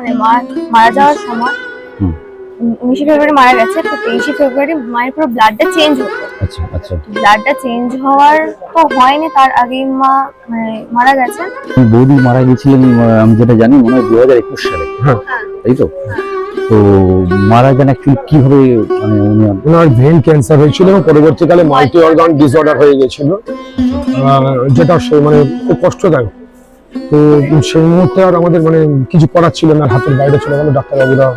মানে মা মারা যাওয়ার সময় উনিশে ফেব্রুয়ারি মারা গেছে তো তেইশে ফেব্রুয়ারি মায়ের পুরো ব্লাডটা চেঞ্জ হতো আচ্ছা আচ্ছা। ব্লাডটা চেঞ্জ হওয়ার তো হয়নি তার আগেই মা মানে মারা গেছেন বৌদি মারা গেছিলেন আমি যেটা জানি মনে হয় দু হাজার একুশ সালে। হ্যাঁ। তাই তো? তো মারা যান অ্যাকচুয়ালি কীভাবে মানে উনি ওনার ভেন ক্যান্সার হয়েছিল এবং পরবর্তীকালে মাল্টি অর্গান ডিসঅর্ডার হয়ে গেছিল। আহ, যেটা সে- মানে খুব কষ্টদায়ক। তো সেই মুহূর্তে আর আমাদের মানে কিছু করার ছিল না হাতের বাইরে চলে গেল ডাক্তারবাবুরা।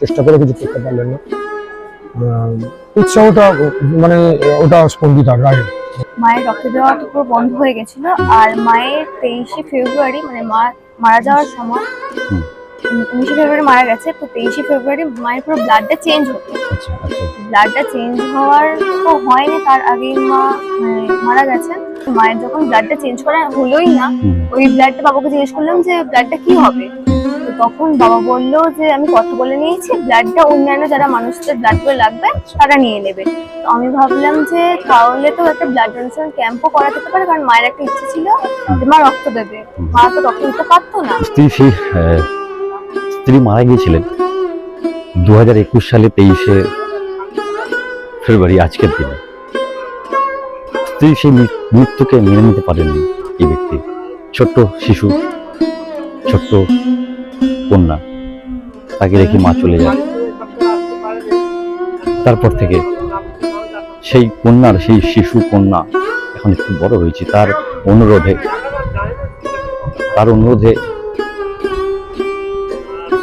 চেষ্টা করে কিছু করতে পারলেন না। আহ, উৎসাহটা মানে ওটা স্পন্দিত রায় মায়ের রক্ত দেওয়া তো পুরো বন্ধ হয়ে গেছিল আর মায়ের তেইশে ফেব্রুয়ারি মানে মা মারা যাওয়ার সময়। উনিশে ফেব্রুয়ারি মারা গেছে, তো তেইশে ফেব্রুয়ারি মায়ের পুরো ব্লাডটা চেঞ্জ হতো ব্লাডটা চেঞ্জ হওয়ার তো হয়নি, তার আগেই মা মানে মারা গেছেন মায়ের যখন ব্লাডটা চেঞ্জ করা হলোই না, ওই ব্লাডটা বাবাকে জিজ্ঞেস করলাম যে ব্লাডটা কি হবে? তখন বাবা বলল যে, আমি কথা বলে নিয়েছি ব্লাডটা অন্যান্য যারা মানুষদের ব্লাড করে লাগবে, তারা নিয়ে নেবে। তো আমি ভাবলাম যে, তাহলে তো একটা ব্লাড ডোনেশন ক্যাম্পও করা যেতে পারে, কারণ মায়ের একটা ইচ্ছে ছিল যে মা রক্ত দেবে। মা তো রক্ত দিতে পারতো না। স্ত্রী মারা গিয়েছিলেন দু হাজার একুশ সালে তেইশে ফেব্রুয়ারি আজকের দিনে। স্ত্রী সেই মৃত্যুকে মেনে নিতে পারেননি এই ব্যক্তি। ছোট্ট শিশু, ছোট্ট কন্যা, তাকে রেখে মা চলে যায়। তারপর থেকে সেই কন্যার, সেই শিশু কন্যা, এখন একটু বড় হয়েছে, তার অনুরোধে তার অনুরোধে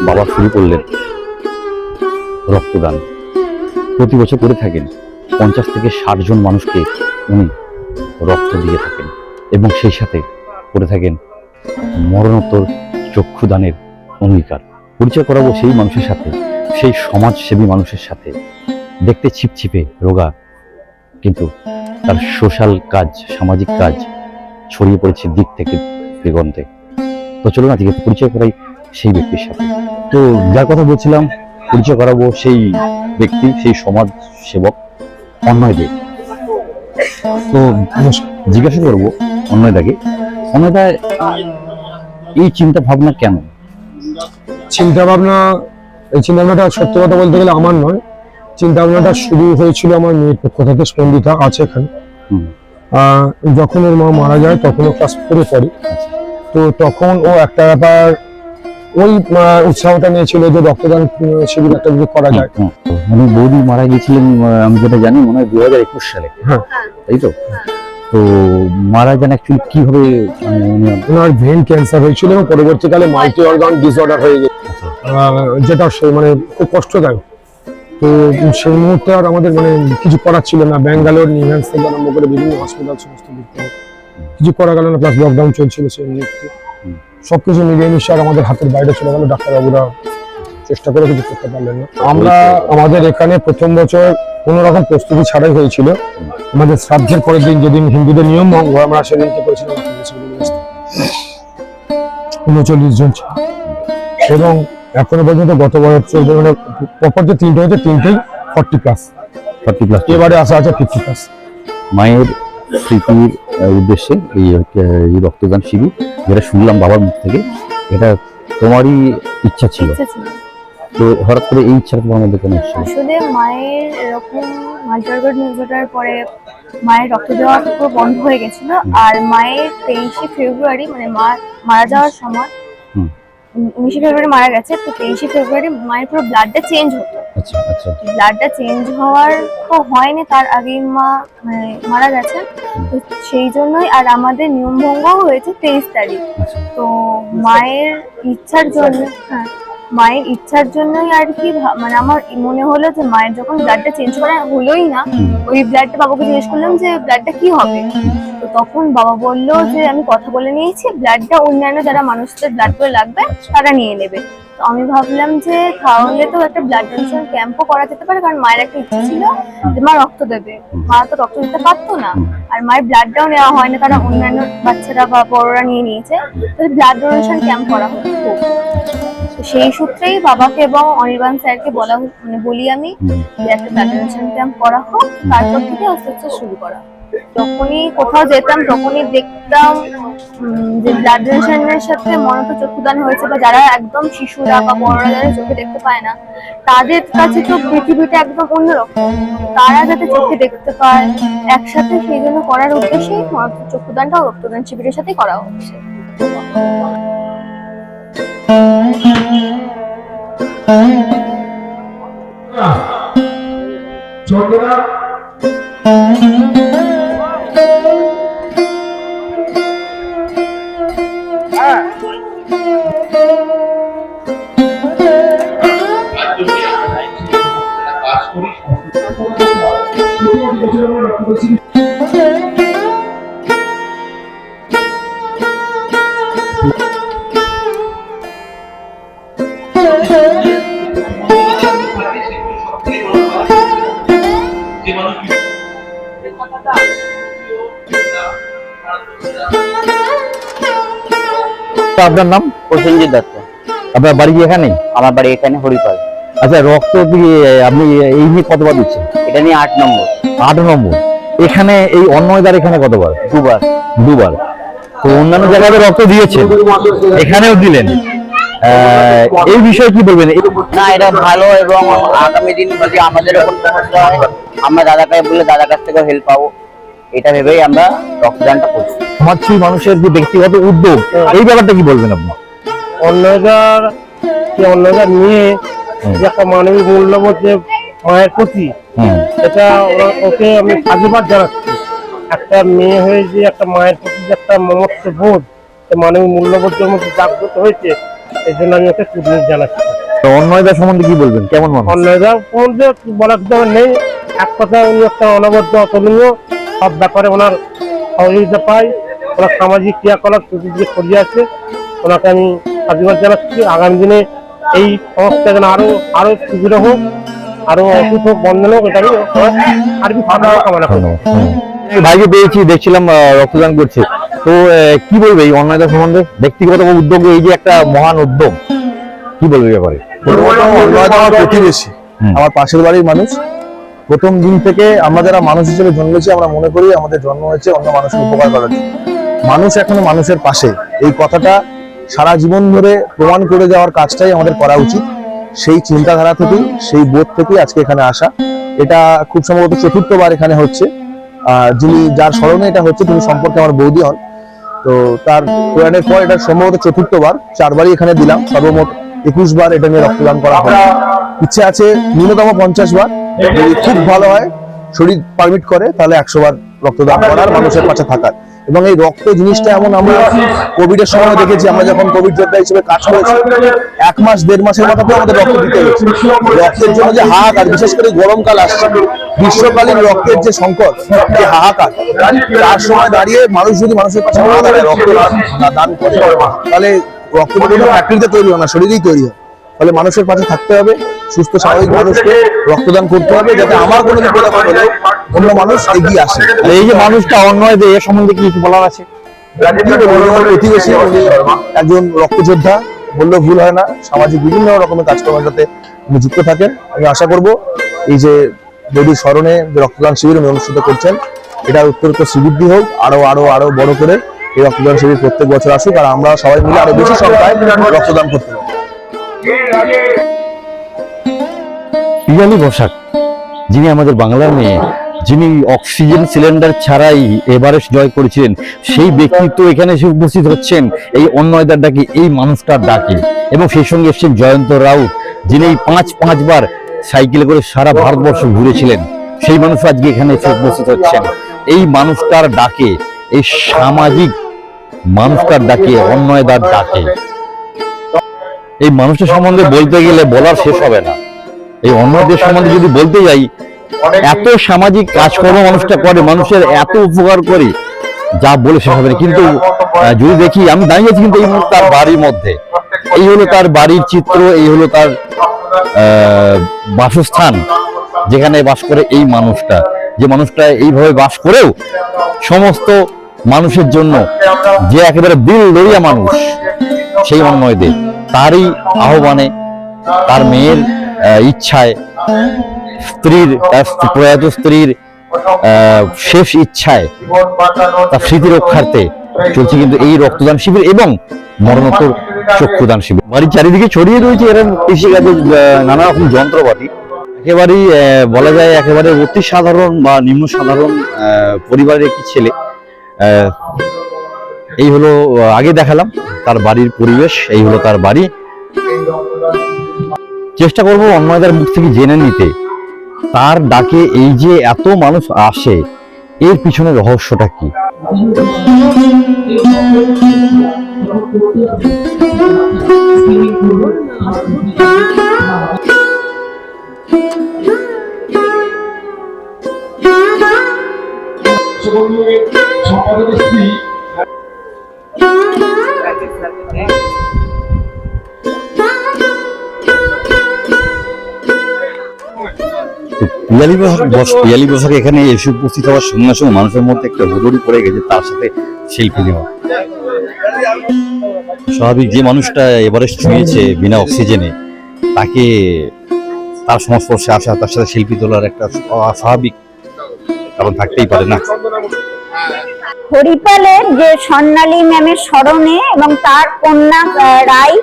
বাবা শুরু করলেন রক্তদান। প্রতি বছর করে থাকেন পঞ্চাশ থেকে ষাট জন মানুষকে উনি রক্ত দিয়ে থাকেন এবং সেই সাথে করে থাকেন মরণোত্তর চক্ষুদানের অঙ্গীকার। পরিচয় করাবো সেই মানুষের সাথে, সেই সমাজসেবী মানুষের সাথে। দেখতে ছিপছিপে রোগা, কিন্তু তার সোশ্যাল কাজ, সামাজিক কাজ ছড়িয়ে পড়েছে দিক থেকে, দিগন্তে। তো চলুন আজকে পরিচয় করাই সেই ব্যক্তির সাথে। তো যার কথা বলছিলাম পরিচয় করাবো সেই ব্যক্তি সেই সমাজ সেবক অন্যয় দেব তো জিজ্ঞাসা করব অন্যয়দাকে অন্যয়দা এই চিন্তা ভাবনা কেন? চিন্তা ভাবনা এই চিন্তা ভাবনাটা সত্য কথা বলতে গেলে আমার নয়। চিন্তা ভাবনাটা শুরু হয়েছিল আমার মেয়ের পক্ষ থেকে স্পন্দিতা আছে এখানে। যখন ওর মা মারা যায় তখন ও ক্লাস ফোরে পড়ে। তো তখন ও একটা ব্যাপার ওই উৎসাহটা নিয়েছিল যে রক্তদান শিবির একটা যদি করা যায়। মানে বৌদি মারা গেছিলেন আমি যেটা জানি মনে হয় দু হাজার একুশ সালে। হ্যাঁ। তাই তো? তো মারা যান অ্যাকচুয়ালি কীভাবে মানে ওনার ভেন ক্যান্সার হয়েছিল এবং পরবর্তীকালে মাল্টি অর্গান ডিসঅর্ডার হয়ে গেছে আচ্ছা, যেটা সে- মানে খুব কষ্টদায়ক। তো সেই মুহূর্তে আর আমাদের মানে কিছু করার ছিল না। ব্যাঙ্গালোর নিউহান্স থেকে আরম্ভ করে বিভিন্ন হসপিটাল সমস্ত থেকে কিছু করা গেল না প্লাস লকডাউন চলছিল সেই মুহূর্তে। হুম। সবকিছু মিলিয়ে মিশিয়ে আর আমাদের হাতের বাইরে চলে গেল ডাক্তারবাবুরা। চেষ্টা করে কিছু করতে পারলেন না। আমরা আমাদের এখানে প্রথম বছর কোনো রকম প্রস্তুতি ছাড়াই হয়েছিল। আমাদের শ্রাদ্ধের পরের দিন যেদিন হিন্দুদের নিয়ম ভঙ্গ আমরা সেদিনকে করেছিলাম উনচল্লিশ জন। এবং এখনও পর্যন্ত গত বছর মানে প্রপার যে তিনটে হয়েছে তিনটেই ফর্টি প্লাস ফর্টি প্লাস এবারে আসা আছে ফিফটি প্লাস মায়ের স্মৃতির উদ্দেশ্যে এই এই রক্তদান শিবির যেটা শুনলাম বাবার মুখ থেকে এটা তোমারই ইচ্ছা ছিল। তো হঠাৎ করে এই ইচ্ছাটা তোমার মধ্যে কেন এসেছিল? আসলে মায়ের এরকম মাল্টারগড় নিউজটার পরে মায়ের রক্ত দেওয়া পুরো বন্ধ হয়ে গেছিল। আর মায়ের তেইশে ফেব্রুয়ারি মানে মা মারা যাওয়ার সময়। উনিশে ফেব্রুয়ারি মারা গেছে তো তেইশে ফেব্রুয়ারি মায়ের পুরো ব্লাডটা চেঞ্জ হতো। আচ্ছা আচ্ছা। ব্লাডটা চেঞ্জ হওয়ার তো হয়নি তার আগেই মা মানে মারা গেছে। তো সেই জন্যই আর আমাদের নিয়মভঙ্গ হয়েছে তেইশ তারিখ। আচ্ছা। তো মায়ের ইচ্ছার জন্য হ্যাঁ। মায়ের ইচ্ছার জন্যই আর কি মানে আমার মনে হলো যে মায়ের যখন ব্লাডটা চেঞ্জ করা হলোই না ওই ব্লাডটা বাবাকে জিজ্ঞেস করলাম যে ব্লাডটা কি হবে? তো তখন বাবা বলল যে আমি কথা বলে নিয়েছি ব্লাডটা অন্যান্য যারা মানুষদের ব্লাড করে লাগবে আচ্ছা। তারা নিয়ে নেবে। আমি ভাবলাম যে তাহলে তো একটা ব্লাড ডোনেশন ক্যাম্পও করা যেতে পারে কারণ মায়ের একটা ইচ্ছে ছিল যে মা রক্ত দেবে। মা তো রক্ত দিতে পারতো না। আর মায়ের ব্লাড ব্লাডটাও নেওয়া হয় না কারণ অন্যান্য বাচ্চারা বা বড়রা নিয়ে নিয়েছে। তো ব্লাড ডোনেশন ক্যাম্প করা হতো। সেই সূত্রেই বাবাকে এবং অনির্বাণ স্যারকে বলা মানে বলি আমি যে একটা ব্লাড ডোনেশন ক্যাম্প করা হোক তারপর থেকে আস্তে আস্তে শুরু করা। যখনই কোথাও যেতাম তখনই দেখতাম যে ব্লাড ডোনেশনের সাথে মনত চক্ষুদান হয়েছে বা যারা একদম শিশুরা বা বড়রা যারা চোখে দেখতে পায় না তাদের কাছে তো পৃথিবীটা একদম অন্যরকম। তারা যাতে চোখে দেখতে পায় একসাথে সেই জন্য করার উদ্দেশ্যেই মনত চক্ষুদানটা রক্তদান শিবিরের সাথে করা হচ্ছে। ছোটরা আপনার নাম? প্রসেনজিৎ দত্ত। আপনার বাড়ি এখানে? আমার বাড়ি এখানে হরিপাল আচ্ছা রক্ত দিয়ে আপনি এই নিয়ে কতবার দিচ্ছেন? এটা নিয়ে আট নম্বর। আট নম্বর। এখানে এই অন্নদার এখানে কতবার? দুবার। দুবার। তো অন্যান্য জায়গায় রক্ত দিয়েছেন। এখানেও দিলেন। এই বিষয়ে কি বলবেন? না এটা ভালো এবং আগামী দিন যদি আমাদের এরকম সমস্যা হয় আমরা দাদাকে বলে দাদার কাছ থেকেও হেল্প পাবো। এটা ভেবেই আমরা রক্তদানটা করছি। সমাজসেবী মানুষের যে ব্যক্তিগত উদ্যোগ এই ব্যাপারটা কি বলবেন আপনি? অন্যদার অন্যদার নিয়ে যে একটা মানবিক মূল্যবোধ যে মায়ের প্রতি এটা ওকে আমি সাধুবাদ জানাচ্ছি। একটা মেয়ে হয়ে যে একটা মায়ের প্রতি যে একটা মমত্ব বোধ মানবিক মূল্যবোধের মধ্যে জাগ্রত হয়েছে এই জন্য আমি ওকে কুর্নিশ জানাচ্ছি। অন্নদার সম্বন্ধে কি বলবেন? কেমন মানুষ? অন্যদার মধ্যে বলার দরকার নেই। এক কথা উনি একটা অনবদ্য অতুলনীয়। সব ব্যাপারে ওনার সহযোগিতা পাই। ওনার সামাজিক ক্রিয়াকলাপ চতুর্দিকে ছড়িয়ে আছে। ওনাকে আমি সাধুবাদ জানাচ্ছি। আগামী দিনে এই সংস্থা যেন আরও আরও সুবিধা হোক। আরও অসুখ হোক বন্ধ হোক এটা আমি ওনার সার্বিক কামনা করি ধন্যবাদ। হুম। এই ভাইকে পেয়েছি দেখছিলাম আহ, রক্তদান করছে। তো কি বলবে এই অন্যায়দার সম্বন্ধে? ব্যক্তিগত উদ্যোগে এই যে একটা মহান উদ্যোগ কি বলবে ব্যাপারে? আমার প্রতিবেশী আমার পাশের বাড়ির মানুষ। প্রথম দিন থেকে আমরা যারা মানুষ হিসেবে জন্মেছি আমরা মনে করি আমাদের জন্ম হয়েছে অন্য মানুষের উপকার করার জন্য। মানুষ এখনও মানুষের পাশে। এই কথাটা সারা জীবন ধরে প্রমাণ করে যাওয়ার কাজটাই আমাদের করা উচিত। সেই চিন্তাধারা থেকেই, সেই বোধ থেকেই আজকে এখানে আসা। এটা খুব সম্ভবত চতুর্থবার এখানে হচ্ছে। আর যিনি, যার স্মরণে এটা হচ্ছে, তিনি সম্পর্কে আমার বৌদি হন। তো তার প্রয়াণের পর এটা সম্ভবত চতুর্থবার। চারবারই এখানে দিলাম। সর্বমোট একুশ বার এটা নিয়ে রক্তদান করা হয়। ইচ্ছে আছে ন্যূনতম পঞ্চাশ বার যদি খুব ভালো হয়, শরীর পারমিট করে, তাহলে একশো বার রক্তদান করার, মানুষের পাশে থাকার। এবং এই রক্ত জিনিসটা এমন আমরা কোভিড এর সময় দেখেছি, আমরা যখন কোভিড যোদ্ধা হিসেবে কাজ করেছি, এক মাস, দেড় মাসের মাথাতেও আমাদের রক্ত দিতে হয়েছে। রক্তের জন্য যে হাহাকার, বিশেষ করে গরমকাল আসছে, গ্রীষ্মকালীন রক্তের যে সংকট, যে হাহাকার, তার সময় দাঁড়িয়ে মানুষ যদি মানুষের না দাঁড়ায় রক্ত দান করে। তাহলে রক্ত ফ্যাক্টরিতে তৈরি হয় না, শরীরেই তৈরি হয়। ফলে মানুষের পাশে থাকতে হবে সুস্থ স্বাভাবিক মানুষকে রক্তদান করতে হবে যাতে আমার কোনো হলে অন্য মানুষ এগিয়ে আসে। এই যে মানুষটা অন্যায় দেয় এর সম্বন্ধে কিছু বলার আছে? প্রতিবেশী একজন রক্তযোদ্ধা বললেও ভুল হয় না সামাজিক বিভিন্ন রকমের কাজকর্মের সাথে উনি যুক্ত থাকেন। আমি আশা করব এই যে বৌদির স্মরণে যে রক্তদান শিবির উনি অনুষ্ঠিত করছেন এটা উত্তরোত্তর শ্রীবৃদ্ধি হোক আরও আরও আরও বড় করে এই রক্তদান শিবির প্রত্যেক বছর আসুক আর আমরা সবাই মিলে আরও বেশি সংখ্যায় রক্তদান করতে পিয়ালি বসাক, যিনি আমাদের বাংলার মেয়ে, যিনি অক্সিজেন সিলিন্ডার ছাড়াই এভারেস্ট জয় করেছিলেন, সেই ব্যক্তিত্ব এখানে এসে উপস্থিত হচ্ছেন। এই অন্যয়দার ডাকে এই মানুষটার ডাকে। এবং সেই সঙ্গে এসেছেন জয়ন্ত রাউত যিনি এই পাঁচ পাঁচবার সাইকেলে করে সারা ভারতবর্ষ ঘুরেছিলেন। সেই মানুষ আজকে এখানে এসে উপস্থিত হচ্ছেন। এই মানুষটার ডাকে, এই সামাজিক মানুষটার ডাকে অন্যয়দার ডাকে। এই মানুষের সম্বন্ধে বলতে গেলে বলার শেষ হবে না। এই অন্যদের সম্বন্ধে যদি বলতে যাই, এত সামাজিক কাজকর্ম মানুষটা করে, মানুষের এত উপকার করে, যা বলে শেষ হবে না। কিন্তু যদি দেখি, আমি দাঁড়িয়ে আছি কিন্তু এই তার বাড়ির মধ্যে। এই হলো তার বাড়ির চিত্র, এই হলো তার বাসস্থান, যেখানে বাস করে এই মানুষটা। যে মানুষটা এইভাবে বাস করেও সমস্ত মানুষের জন্য যে একেবারে দিল দরিয়া মানুষ, সেই অন্যয়দে তারই আহ্বানে তার মেয়ের ইচ্ছায় স্ত্রীর, তার প্রয়াত স্ত্রীর শেষ ইচ্ছায় তার স্মৃতি রক্ষার্থে চলছে কিন্তু এই রক্তদান শিবির এবং মরণোত্তর চক্ষুদান শিবির। বাড়ির চারিদিকে ছড়িয়ে রয়েছে এরকম কৃষিকাজের নানা রকম যন্ত্রপাতি। একেবারেই বলা যায় একেবারে অতি সাধারণ বা নিম্ন সাধারণ পরিবারের একটি ছেলে এই হলো আগে দেখালাম তার বাড়ির পরিবেশ, এই হলো তার বাড়ি। চেষ্টা করব অন্যদের মুখ থেকে জেনে নিতে। তার ডাকে এই যে এত মানুষ আসে, এর পিছনে রহস্যটা কি? তো পিয়ালি পিয়ালি বৈশাখে এখানে এসে উপস্থিত হওয়ার সঙ্গে সঙ্গে মানুষের মধ্যে একটা হুড়ুড়ি পড়ে গেছে, তার সাথে সেলফি নেওয়া। স্বাভাবিক যে মানুষটা এভারেস্ট ছুঁয়েছে বিনা অক্সিজেনে, তাকে তার সংস্পর্শে আসা, তার সাথে শিল্পী তোলার একটা স্বাভাবিক কারণ থাকতেই পারে না। হরিপালের যে স্বর্ণালী ম্যামের স্মরণে এবং তার কন্যা রায়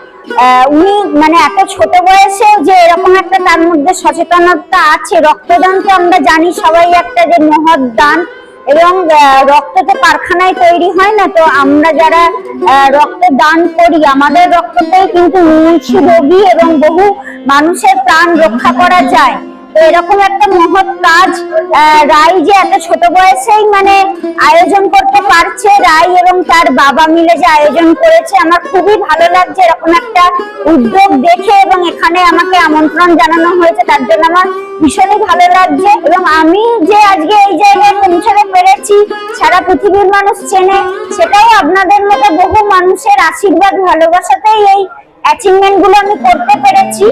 উনি মানে এত ছোট বয়সেও যে এরকম একটা তার মধ্যে সচেতনতা আছে, রক্তদান তো আমরা জানি সবাই একটা যে মহৎ দান এবং রক্ত তো কারখানায় তৈরি হয় না, তো আমরা যারা রক্ত দান করি, আমাদের রক্ততেই কিন্তু মুমূর্ষু রোগী এবং বহু মানুষের প্রাণ রক্ষা করা যায়। এরকম একটা মহৎ কাজ রাই যে এত ছোট বয়সেই মানে আয়োজন করতে পারছে, রাই এবং তার বাবা মিলে যে আয়োজন করেছে, আমার খুবই ভালো লাগছে এরকম একটা উদ্যোগ দেখে এবং এখানে আমাকে আমন্ত্রণ জানানো হয়েছে, তার জন্য আমার ভীষণই ভালো লাগছে এবং আমি যে আজকে এই জায়গায় পৌঁছাতে পেরেছি, সারা পৃথিবীর মানুষ চেনে, সেটাই আপনাদের মতো বহু মানুষের আশীর্বাদ, ভালোবাসাতেই এই অ্যাচিভমেন্টগুলো আমি করতে পেরেছি।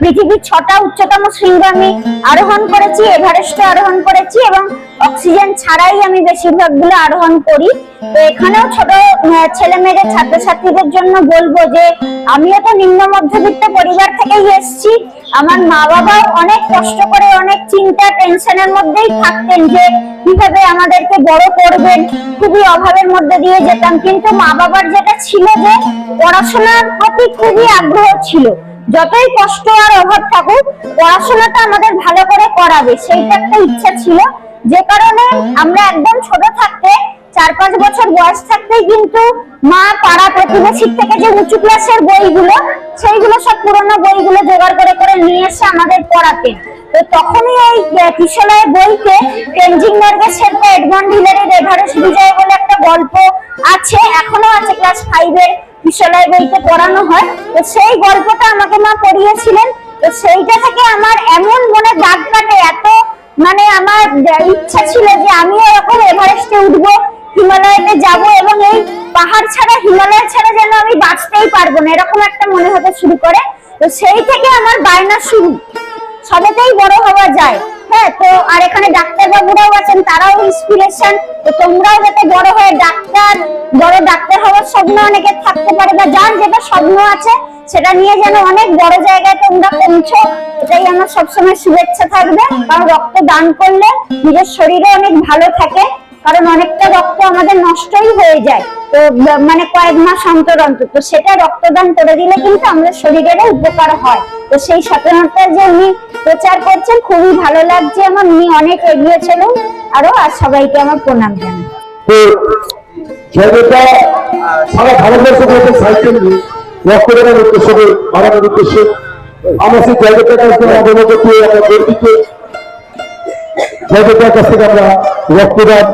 পৃথিবীর ছটা উচ্চতম শৃঙ্গ আমি আরোহণ করেছি এভারেস্টে আরোহণ করেছি এবং অক্সিজেন ছাড়াই আমি বেশিরভাগগুলো আরোহণ করি। তো এখানেও ছোট ছেলে মেয়েদের ছাত্রছাত্রীদের জন্য বলব যে, আমিও তো নিম্ন মধ্যবিত্ত পরিবার থেকেই এসেছি। আমার মা বাবাও অনেক কষ্ট করে, অনেক চিন্তা, টেনশনের মধ্যেই থাকতেন যে, কীভাবে আমাদেরকে বড় করবেন। খুবই অভাবের মধ্যে দিয়ে যেতাম। কিন্তু মা বাবার যেটা ছিল যে, পড়াশোনার প্রতি খুবই আগ্রহ ছিল। যতই কষ্ট আর অভাব থাকুক পড়াশোনাটা আমাদের ভালো করে করাবে। সেইটা একটা ইচ্ছা ছিল। যে কারণে আমরা একদম ছোট থাকতে চার পাঁচ বছর বয়স থাকতেই কিন্তু মা পাড়া প্রতিবেশীর থেকে যে উঁচু ক্লাসের বইগুলো সেইগুলো সব পুরোনো বইগুলো জোগাড় করে করে নিয়ে এসে আমাদের পড়াতেন। তো তখনই এই আহ, কিশলয়ের বইতে তেনজিং নর্গে শেরপা এডমন্ড হিলারির এভারেস্ট বিজয় বলে একটা গল্প আছে এখনও আছে ক্লাস ফাইভের কিশলয় বইতে পড়ানো হয়, তো সেই গল্পটা আমাকে মা পড়িয়েছিলেন। তো সেইটা থেকে আমার এমন মনে দাগ কাটে, এত মানে আমার ইচ্ছা ছিল যে আমিও এরকম এভারেস্টে উঠবো, হিমালয়তে যাব এবং এই পাহাড় ছাড়া, হিমালয় ছাড়া যেন আমি বাঁচতেই পারব না, এরকম একটা মনে হতে শুরু করে। তো সেই থেকে আমার বায়না শুরু। সবেতেই বড় হওয়া যায়। হ্যাঁ তো আর এখানে ডাক্তারবাবুরাও আছেন, তারাও ইন্সপিরেশন তো তোমরাও যাতে বড় হয়ে ডাক্তার, বড় ডাক্তার হওয়ার স্বপ্ন অনেকে থাকতে পারে বা যার যেটা স্বপ্ন আছে, সেটা নিয়ে যেন অনেক বড় জায়গায় তোমরা পৌঁছো। এটাই আমার সবসময় শুভেচ্ছা থাকবে। কারণ রক্ত দান করলে নিজের শরীরে অনেক ভালো থাকে। কারণ অনেকটা রক্ত আমাদের নষ্টই হয়ে যায়। তো মানে কয়েক মাস অন্তর অন্তর। তো সেটা রক্তদান করে দিলে কিন্তু আমাদের শরীরেরও উপকার হয়। তো সেই সচেতনতা যে উনি প্রচার করছেন, খুবই ভালো লাগছে আমার। উনি অনেক এগিয়ে চলুন। আরও আর সবাইকে আমার প্রণাম জানাই। সারা উদ্দেশ্য বাড়ানোর উদ্দেশ্যে, আমরা সেই অবনত আমরা গর্বিত জায়গাটার কাছ থেকে আমরা রক্তদান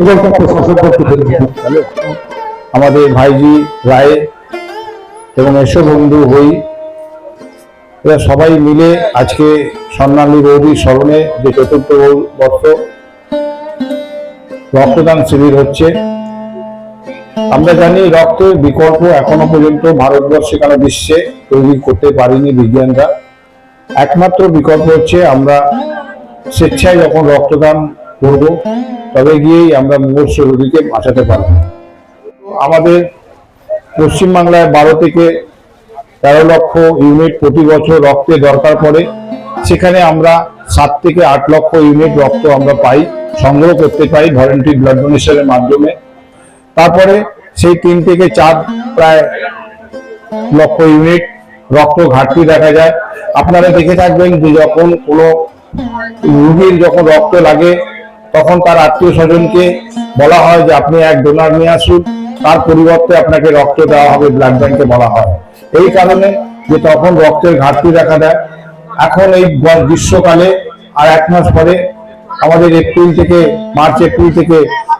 এবং তার প্রশাসন করতে পেরে আমাদের ভাইজি রায় এবং এসো বন্ধু হই, এরা সবাই মিলে আজকে স্বর্ণালী বৌদির স্মরণে যে চতুর্থ বর্ষ রক্তদান শিবির হচ্ছে। আমরা জানি রক্তের বিকল্প এখনও পর্যন্ত ভারতবর্ষে কেন বিশ্বে তৈরি করতে পারিনি বিজ্ঞানরা। একমাত্র বিকল্প হচ্ছে আমরা স্বেচ্ছায় যখন রক্তদান করব, তবে গিয়েই আমরা মুমূর্ষ রোগীকে বাঁচাতে পারব। আমাদের পশ্চিমবাংলায় বারো থেকে তেরো লক্ষ ইউনিট প্রতি বছর রক্তের দরকার পড়ে। সেখানে আমরা সাত থেকে আট লক্ষ ইউনিট রক্ত আমরা পাই, সংগ্রহ করতে পাই ভলেন্টারি ব্লাড ডোনেশনের মাধ্যমে। তারপরে সেই তিন থেকে চার প্রায় লক্ষ ইউনিট রক্ত ঘাটতি দেখা যায়। আপনারা দেখে থাকবেন যে যখন কোনো রুগীর যখন রক্ত লাগে, তখন তার আত্মীয় স্বজনকে বলা হয় যে আপনি এক ডোনার নিয়ে আসুন। তার পরিবর্তে আপনাকে রক্ত দেওয়া হবে ব্লাড ব্যাংকে বলা হয়। এই কারণে যে তখন রক্তের ঘাটতি দেখা দেয়। এখন এই গ্রীষ্মকালে আর এক মাস পরে আমাদের এপ্রিল থেকে, মার্চ, এপ্রিল থেকে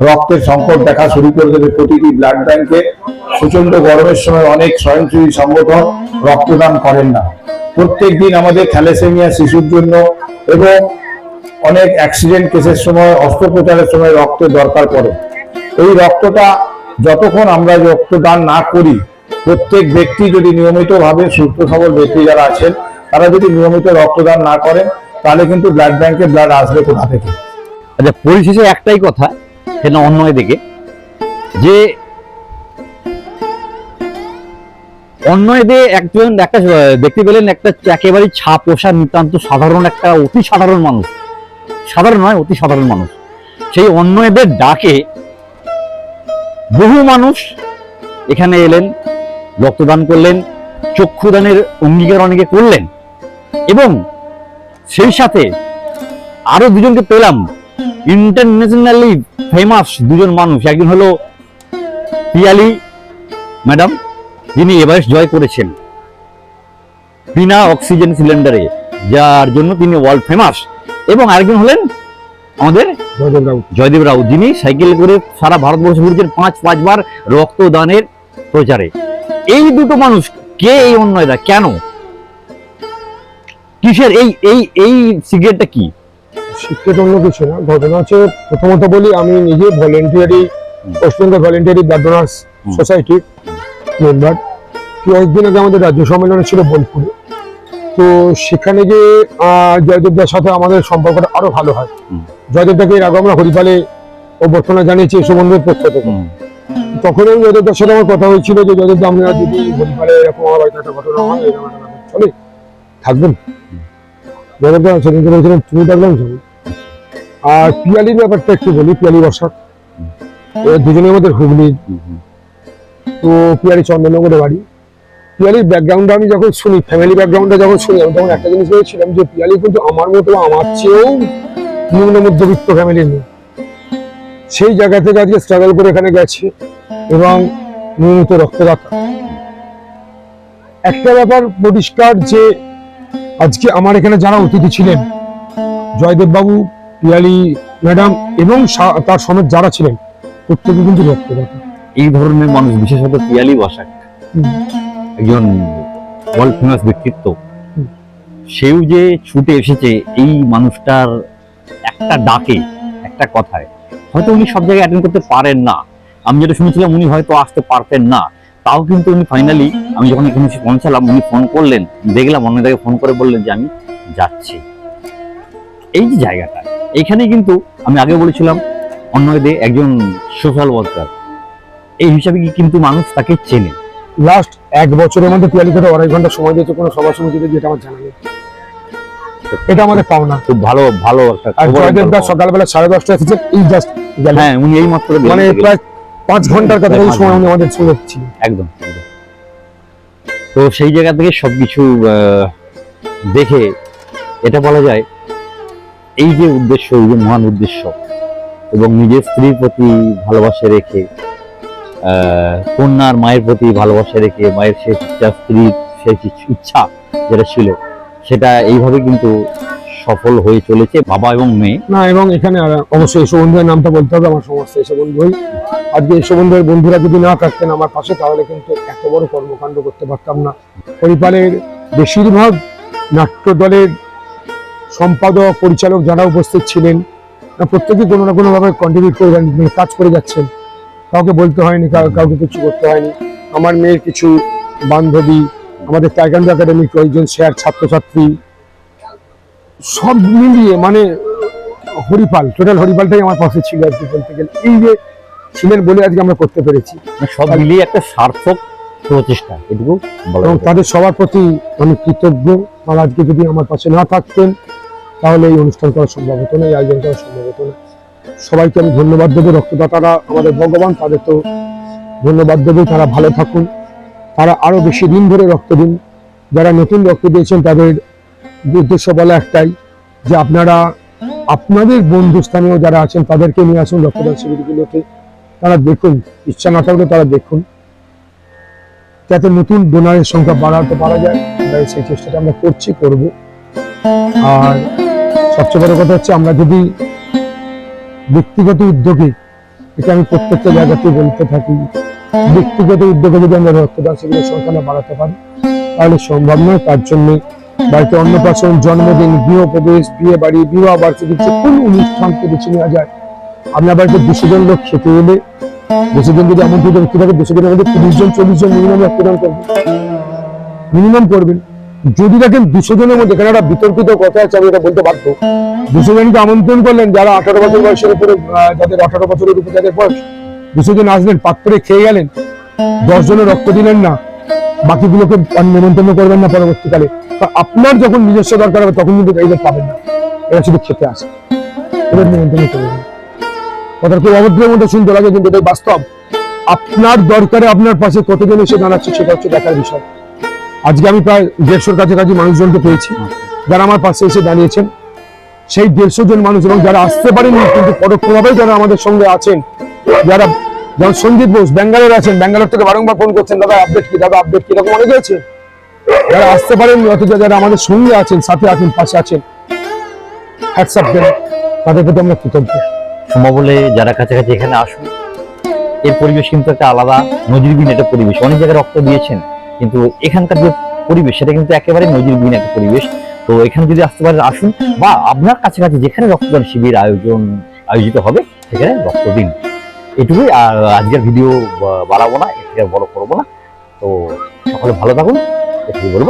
রক্তের সংকট দেখা শুরু করে দেবে প্রতিটি ব্লাড ব্যাংকে প্রচণ্ড গরমের সময় অনেক স্বয়ংসেবী সংগঠন রক্তদান করেন না। প্রত্যেক দিন আমাদের থ্যালাসেমিয়া শিশুর জন্য এবং অনেক অ্যাক্সিডেন্ট কেসের সময়, অস্ত্রোপচারের সময় রক্তের দরকার পড়ে। এই রক্তটা যতক্ষণ আমরা রক্তদান না করি, প্রত্যেক ব্যক্তি যদি নিয়মিতভাবে সুস্থ সবল ব্যক্তি যারা আছেন, তারা যদি নিয়মিত রক্তদান না করেন তাহলে কিন্তু ব্লাড ব্যাংকে ব্লাড আসবে কোথা থেকে? আচ্ছা পরিশেষে একটাই কথা, সেটা অন্যয় দিকে যে অন্যয়দে একজন একটা, দেখতে পেলেন একটা একেবারে ছা পোষা নিতান্ত সাধারণ একটা, অতি সাধারণ মানুষ। সাধারণ নয়, অতি সাধারণ মানুষ। সেই অন্যয়দের ডাকে বহু মানুষ এখানে এলেন, রক্তদান করলেন, চক্ষুদানের অঙ্গীকার অনেকে করলেন। এবং সেই সাথে আরও দুজনকে পেলাম। ইন্টারন্যাশনালি ফেমাস দুজন মানুষ। একজন হলো পিয়ালি ম্যাডাম যিনি এভারেস্ট জয় করেছেন। বিনা অক্সিজেন সিলিন্ডারে যার জন্য তিনি ওয়ার্ল্ড ফেমাস এবং আরেকজন হলেন আমাদের জয়দেব রাউত। জয়দেব রাও যিনি সাইকেল করে সারা ভারতবর্ষ ঘুরেছেন পাঁচ পাঁচবার রক্তদানের প্রচারে। এই দুটো মানুষ কে এই অন্যয়দা কেন? কিসের? এই এই এই সিগারেটটা কি? শিক্ষিত অন্য কিছু না। ঘটনা হচ্ছে প্রথমত বলি আমি নিজে voluntary west voluntary blood donors. সোসাইটির মেম্বার। কয়েকদিন আগে আমাদের রাজ্য সম্মেলন ছিল বোলপুরে। তো সেখানে যে জয়দেবদার সাথে আমাদের সম্পর্কটা আরও ভালো হয়। জয়দেবদাকে এর আগে আমরা হরিপালে অভ্যর্থনা জানিয়েছি এসব বন্ধুদের পক্ষ থেকে। তখন আমি জয়দেবদার সাথে আমার কথা হয়েছিল যে জয়দেবদা আমরা যদি হরিপালে এরকম আমার বাড়িতে একটা ঘটনা হয় এরকম একটা চলে থাকবেন? তুমি থাকলাম আর পিয়ালির ব্যাপারটা একটু বলি, পিয়ালি দুজনের মধ্যে হুগলি। তো পিয়ালি চন্দননগরে বাড়ি। পিয়ালির আমি যখন শুনি ফ্যামিলি যখন শুনি, আমি তখন একটা জিনিস যে পিয়ালি কিন্তু আমার মতো, আমার চেয়েও নিম্ন মধ্যবিত্ত ফ্যামিলির মেয়ে। সেই জায়গা থেকে আজকে স্ট্রাগল করে এখানে গেছে এবং নিয়মিত রক্তদাতা। একটা ব্যাপার পরিষ্কার যে আজকে আমার এখানে যারা অতিথি ছিলেন জয়দেব বাবু পিয়ালি ম্যাডাম এবং তার সমেত যারা ছিলেন প্রত্যেকে কিন্তু এই ধরনের মানুষ বিশেষত পিয়ালি বসাক একজন ওয়ার্ল্ড ফেমাস ব্যক্তিত্ব সেও যে ছুটে এসেছে এই মানুষটার একটা ডাকে একটা কথায় হয়তো উনি সব জায়গায় অ্যাটেন্ড করতে পারেন না। আমি যেটা শুনেছিলাম উনি হয়তো আসতে পারতেন না। তাও কিন্তু উনি ফাইনালি আমি যখন এখানে এসে পৌঁছালাম উনি ফোন করলেন দেখলাম অন্য জায়গায় ফোন করে বললেন যে আমি যাচ্ছি। এই যে জায়গাটা এইখানে কিন্তু আমি আগে বলেছিলাম অন্যদের একজন সোশ্যাল ওয়ার্কার এই হিসাবে কি কিন্তু মানুষ তাকে চেনে? লাস্ট এক বছরের মধ্যে পিয়ালি থেকে আড়াই ঘণ্টা সময় দিয়েছে কোনো সভা সমিতিতে যেটা আমার জানা নেই। এটা আমাদের পাওনা। খুব ভালো ভালো একটা আর জয়দেব দা সকালবেলা সাড়ে দশটা এসেছেন এই জাস্ট হ্যাঁ উনি এই মাত্র মানে প্রায় পাঁচ ঘণ্টার পাঁচ সময়। উনি আমাদের সঙ্গে ছিলেন একদম। তো সেই জায়গা থেকে সবকিছু দেখে এটা বলা যায় এই যে উদ্দেশ্য এই যে মহান উদ্দেশ্য এবং নিজের স্ত্রীর প্রতি ভালোবাসা রেখে আহ, কন্যার মায়ের প্রতি ভালোবাসা রেখে মায়ের শেষ ইচ্ছা স্ত্রীর ইচ- ইচ্ছা যেটা ছিল সেটা এইভাবে কিন্তু সফল হয়ে চলেছে বাবা এবং মেয়ে। না, এবং এখানে অবশ্যই এসব বন্ধুদের নামটা বলতে হবে, আমার সমস্ত এসব বন্ধুই আজকে এসব বন্ধুদের বন্ধুরা যদি না থাকতেন আমার পাশে, তাহলে কিন্তু এত বড় কর্মকাণ্ড করতে পারতাম না। পরিবারের বেশিরভাগ নাট্য দলের সম্পাদক, পরিচালক যারা উপস্থিত ছিলেন, না, প্রত্যেকেই কোনো না কোনো ভাবে কন্ট্রিবিউট করে মানে কাজ করে যাচ্ছেন। কাউকে বলতে হয়নি, কাউ- কাউকে কিছু করতে হয়নি। আমার মেয়ের কিছু বান্ধবী, আমাদের টাইগান্ডো একাডেমির কয়েকজন শেয়ার ছাত্রছাত্রী সব মিলিয়ে মানে হরিপাল টোটাল হরিপালটাই আমার পাশে ছিল আজকে বলতে গেলে। এই যে ছিলেন বলে আজকে আমরা করতে পেরেছি। মানে সব মিলিয়ে একটা সার্থক প্রচেষ্টা এটুকু এবং তাদের সবার প্রতি আমি কৃতজ্ঞ। আর আজকে যদি আমার পাশে না থাকতেন তাহলে এই অনুষ্ঠান করা সম্ভব হতো না এই আয়োজন করা সম্ভব হতো না। সবাইকে আমি ধন্যবাদ দেবো। রক্তদাতারা আমাদের ভগবান তাদের তো ধন্যবাদ দেবো। তারা ভালো থাকুন। তারা আরও বেশি দিন ধরে রক্ত দিন। যারা নতুন রক্ত দিয়েছেন তাদের উদ্দেশ্য বলা একটাই যে আপনারা আপনাদের বন্ধু স্থানীয় যারা আছেন তাদেরকে নিয়ে আসুন রক্তদান শিবিরগুলোতে। তারা দেখুন ইচ্ছা না থাকলে তারা দেখুন। যাতে নতুন ডোনারের সংখ্যা বাড়াতে পারা যায় সেই চেষ্টাটা আমরা করছি করব। আর সবচেয়ে বড় কথা হচ্ছে আমরা যদি ব্যক্তিগত উদ্যোগে এটা আমি প্রত্যেকটা জায়গাতে বলতে থাকি ব্যক্তিগত উদ্যোগে যদি আমরা রক্তদান শিবিরের সংখ্যাটা বাড়াতে পারি তাহলে সম্ভব নয়। তার জন্য বাড়িতে অন্নপ্রাশন জন্মদিন গৃহপ্রবেশ বিয়ে বাড়ি বিবাহ বার্ষিকী যে কোনো অনুষ্ঠানকে বেছে নেওয়া যায় আপনার বাড়িতে দুশো জন লোক খেতে এলে দুশো জন যদি আমন্ত্রিত ব্যক্তি থাকে দুশো জনের মধ্যে তিরিশ জন চল্লিশ জন মিনিমাম রক্তদান করবেন। মিনিমাম করবেন। যদি দেখেন দুশো জনের মধ্যে এখানে একটা বিতর্কিত কথা আছে আমি এটা বলতে বাধ্য। দুশো জনকে আমন্ত্রণ করলেন যারা আঠারো বছর বয়সের উপরে যাদের আঠারো বছরের উপরে যাদের বয়স দুশো জন আসলেন পাত্রে খেয়ে গেলেন দশ জনের রক্ত দিলেন না। বাকিগুলোকে নিমন্ত্রণ করবেন না পরবর্তীকালে। আপনার যখন নিজস্ব দরকার হবে, তখন কিন্তু এদের পাবেন না। এরা শুধু খেতে আসে। এদের নিমন্ত্রণ করবেন না। কথার খুব অভদ্রের মধ্যে শুনতে লাগে, কিন্তু এটাই বাস্তব। আপনার দরকারে আপনার পাশে কতজন এসে দাঁড়াচ্ছে সেটা হচ্ছে দেখার বিষয়। আজকে আমি প্রায় দেড়শোর কাছাকাছি মানুষজনকে পেয়েছি। যারা আমার পাশে এসে দাঁড়িয়েছেন, সেই দেড়শো জন মানুষ এবং যারা আসতে পারেননি, কিন্তু পরোক্ষভাবে যারা আমাদের সঙ্গে আছেন, যারা যেমন সঞ্জিত বোস, ব্যাঙ্গালোর আছেন, ব্যাঙ্গালোর থেকে বারংবার ফোন করছেন, দাদা আপডেট কি? দাদা আপডেট কি? এরকম অনেকে আছে। যারা আসতে পারেননি, অথচ যারা আমাদের সঙ্গে আছেন, সাথে আছেন, পাশে আছেন হোয়াটসঅ্যাপ দেন, তাদের প্রতি আমরা কৃতজ্ঞ। সম্ভব হলে যারা কাছাকাছি এখানে আসুন, এর পরিবেশ কিন্তু একটা আলাদা নজিরবিহীন একটা পরিবেশ। অনেক জায়গায় রক্ত দিয়েছেন, কিন্তু এখানকার যে পরিবেশ, সেটা কিন্তু একেবারে নজিরবিহীন একটা পরিবেশ। তো এখানে যদি আসতে পারেন, আসুন, বা আপনার কাছাকাছি যেখানে রক্তদান শিবির আয়োজন, আয়োজিত হবে, সেখানে রক্ত দিন। এটুকুই, আর আজকের ভিডিও বাড়াবো না এর বড় করব না। তো সকলে ভালো থাকুন, এটুকুই বলব।